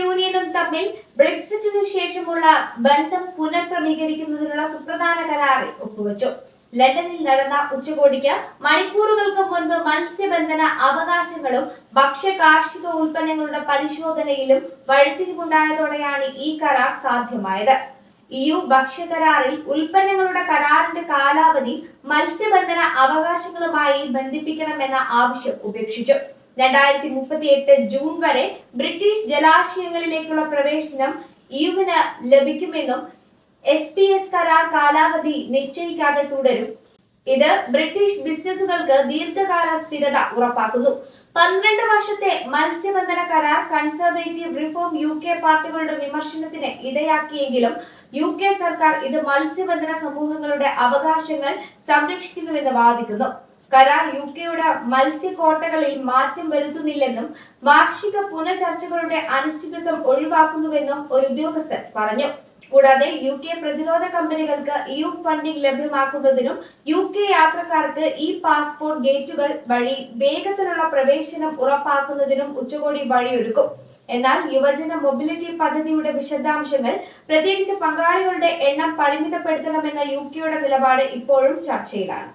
യൂണിയനും തമ്മിൽ ബ്രെക്സിറ്റിനു ശേഷമുള്ള ബന്ധം പുനഃക്രമീകരിക്കുന്നതിനുള്ള സുപ്രധാന കരാറിൽ ഒപ്പുവച്ചു. ലണ്ടനിൽ നടന്ന ഉച്ചകോടിക്ക് മണിക്കൂറുകൾക്ക് മുൻപ് മത്സ്യബന്ധന അവകാശങ്ങളും ഭക്ഷ്യ കാർഷിക ഉൽപ്പന്നങ്ങളുടെ പരിശോധനയിലും വഴിത്തിരിവുണ്ടായതോടെയാണ് ഈ കരാർ സാധ്യമായത്. യു ഭക്ഷ്യ കരാറിൽ ഉൽപ്പന്നങ്ങളുടെ കരാറിന്റെ കാലാവധി മത്സ്യബന്ധന അവകാശങ്ങളുമായി ബന്ധിപ്പിക്കണമെന്ന ആവശ്യം ഉപേക്ഷിച്ചു. രണ്ടായിരത്തി മുപ്പത്തി എട്ട് ജൂൺ വരെ ബ്രിട്ടീഷ് ജലാശയങ്ങളിലേക്കുള്ള പ്രവേശനം ഇയുവിന് ലഭിക്കുമെന്നും എസ് പി എസ് കരാർ കാലാവധി നിശ്ചയിക്കാതെ തുടരും. ഇത് ബ്രിട്ടീഷ് ബിസിനസ്സുകൾക്ക് ദീർഘകാല സ്ഥിരത ഉറപ്പാക്കുന്നു. പന്ത്രണ്ട് വർഷത്തെ മത്സ്യബന്ധന കരാർ കൺസർവേറ്റീവ് റിഫോം യു കെ പാർട്ടികളുടെ വിമർശനത്തിന് ഇടയാക്കിയെങ്കിലും യു കെ സർക്കാർ ഇത് മത്സ്യബന്ധന സമൂഹങ്ങളുടെ അവകാശങ്ങൾ സംരക്ഷിക്കുന്നുവെന്ന് വാദിക്കുന്നു. കരാർ യു കെയുടെ മത്സ്യക്കോട്ടകളിൽ മാറ്റം വരുത്തുന്നില്ലെന്നും വാർഷിക പുനഃചർച്ചകളുടെ അനിശ്ചിതത്വം ഒഴിവാക്കുന്നുവെന്നും ഒരു ഉദ്യോഗസ്ഥൻ പറഞ്ഞു. കൂടാതെ യു കെ പ്രതിരോധ കമ്പനികൾക്ക് യു ഫണ്ടിംഗ് ലഭ്യമാക്കുന്നതിനും യു കെ യാത്രക്കാർക്ക് ഈ പാസ്പോർട്ട് ഗേറ്റുകൾ വഴി വേഗത്തിലുള്ള പ്രവേശനം ഉറപ്പാക്കുന്നതിനും ഉച്ചകോടി വഴിയൊരുക്കും. എന്നാൽ യുവജന മൊബിലിറ്റി പദ്ധതിയുടെ വിശദാംശങ്ങൾ പ്രത്യേകിച്ച് പങ്കാളികളുടെ എണ്ണം പരിമിതപ്പെടുത്തണമെന്ന യു കെയുടെ നിലപാട് ഇപ്പോഴും ചർച്ചയിലാണ്.